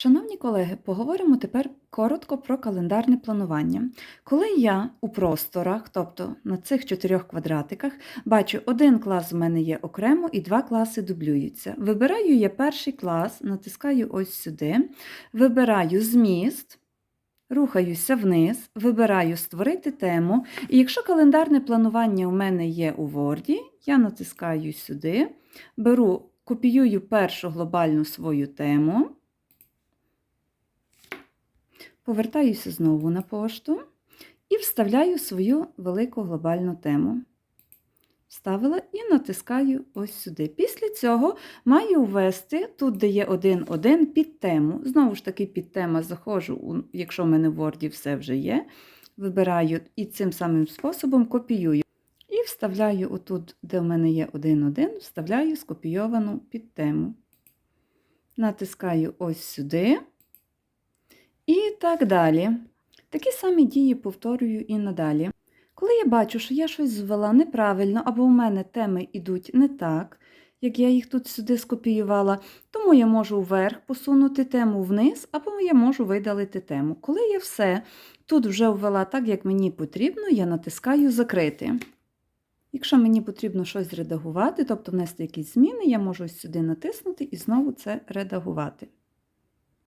Шановні колеги, поговоримо тепер коротко про календарне планування. Коли я у просторах, тобто на цих чотирьох квадратиках, бачу, один клас в мене є окремо і два класи дублюються. Вибираю я перший клас, натискаю ось сюди, вибираю зміст. Рухаюся вниз, вибираю Створити тему. І якщо календарне планування у мене є у Word, я натискаю сюди, беру, копіюю першу глобальну свою тему. Повертаюся знову на пошту і вставляю свою велику глобальну тему. Вставила і натискаю ось сюди. Після цього маю ввести тут, де є 1.1, під тему. Знову ж таки, під тема заходжу, якщо в мене в Word все вже є. Вибираю і цим самим способом копіюю. І вставляю отут, де в мене є 1.1, вставляю скопійовану під тему. Натискаю ось сюди. І так далі. Такі самі дії повторюю і надалі. Коли я бачу, що я щось звела неправильно, або у мене теми йдуть не так, як я їх тут сюди скопіювала, тому я можу вверх посунути тему вниз, або я можу видалити тему. Коли я все тут вже ввела так, як мені потрібно, я натискаю Закрити. Якщо мені потрібно щось редагувати, тобто внести якісь зміни, я можу сюди натиснути і знову це редагувати.